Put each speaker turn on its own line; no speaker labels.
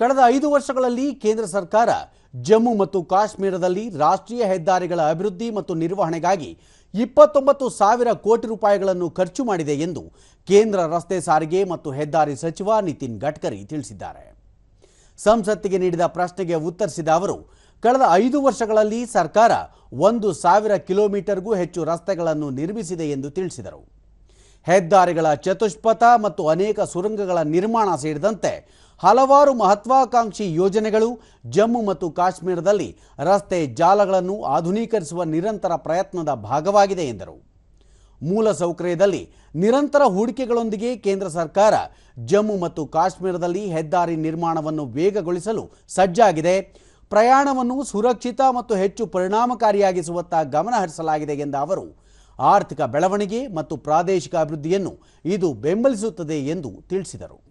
ಕಳೆದ ಐದು ವರ್ಷಗಳಲ್ಲಿ ಕೇಂದ್ರ ಸರ್ಕಾರ ಜಮ್ಮು ಮತ್ತು ಕಾಶ್ಮೀರದಲ್ಲಿ ರಾಷ್ಟ್ರೀಯ ಹೆದ್ದಾರಿಗಳ ಅಭಿವೃದ್ಧಿ ಮತ್ತು ನಿರ್ವಹಣೆಗಾಗಿ ಇಪ್ಪತ್ತೊಂಬತ್ತು ಸಾವಿರ ಕೋಟಿ ರೂಪಾಯಿಗಳನ್ನು ಖರ್ಚು ಮಾಡಿದೆ ಎಂದು ಕೇಂದ್ರ ರಸ್ತೆ ಸಾರಿಗೆ ಮತ್ತು ಹೆದ್ದಾರಿ ಸಚಿವ ನಿತಿನ್ ಗಡ್ಕರಿ ತಿಳಿಸಿದ್ದಾರೆ. ಸಂಸತ್ತಿಗೆ ನೀಡಿದ ಪ್ರಶ್ನೆಗೆ ಉತ್ತರಿಸಿದ ಅವರು, ಕಳೆದ ಐದು ವರ್ಷಗಳಲ್ಲಿ ಸರ್ಕಾರ ಒಂದು ಸಾವಿರ ಕಿಲೋಮೀಟರ್ಗೂ ಹೆಚ್ಚು ರಸ್ತೆಗಳನ್ನು ನಿರ್ಮಿಸಿದೆ ಎಂದು ತಿಳಿಸಿದರು. ಹೆದ್ದಾರಿಗಳ ಚತುಷ್ಪಥ ಮತ್ತು ಅನೇಕ ಸುರಂಗಗಳ ನಿರ್ಮಾಣ ಸೇರಿದಂತೆ ಹಲವಾರು ಮಹತ್ವಾಕಾಂಕ್ಷಿ ಯೋಜನೆಗಳು ಜಮ್ಮು ಮತ್ತು ಕಾಶ್ಮೀರದಲ್ಲಿ ರಸ್ತೆ ಜಾಲಗಳನ್ನು ಆಧುನೀಕರಿಸುವ ನಿರಂತರ ಪ್ರಯತ್ನದ ಭಾಗವಾಗಿದೆ ಎಂದರು. ಮೂಲಸೌಕರ್ಯದಲ್ಲಿ ನಿರಂತರ ಹೂಡಿಕೆಗಳೊಂದಿಗೆ ಕೇಂದ್ರ ಸರ್ಕಾರ ಜಮ್ಮು ಮತ್ತು ಕಾಶ್ಮೀರದಲ್ಲಿ ಹೆದ್ದಾರಿ ನಿರ್ಮಾಣವನ್ನು ವೇಗಗೊಳಿಸಲು ಸಜ್ಜಾಗಿದೆ. ಪ್ರಯಾಣವನ್ನು ಸುರಕ್ಷಿತ ಮತ್ತು ಹೆಚ್ಚು ಪರಿಣಾಮಕಾರಿಯಾಗಿಸುವತ್ತ ಗಮನ ಹರಿಸಲಾಗಿದೆ ಎಂದ ಅವರು, ಆರ್ಥಿಕ ಬೆಳವಣಿಗೆ ಮತ್ತು ಪ್ರಾದೇಶಿಕ ಅಭಿವೃದ್ಧಿಯನ್ನು ಇದು ಬೆಂಬಲಿಸುತ್ತದೆ ಎಂದು ತಿಳಿಸಿದರು.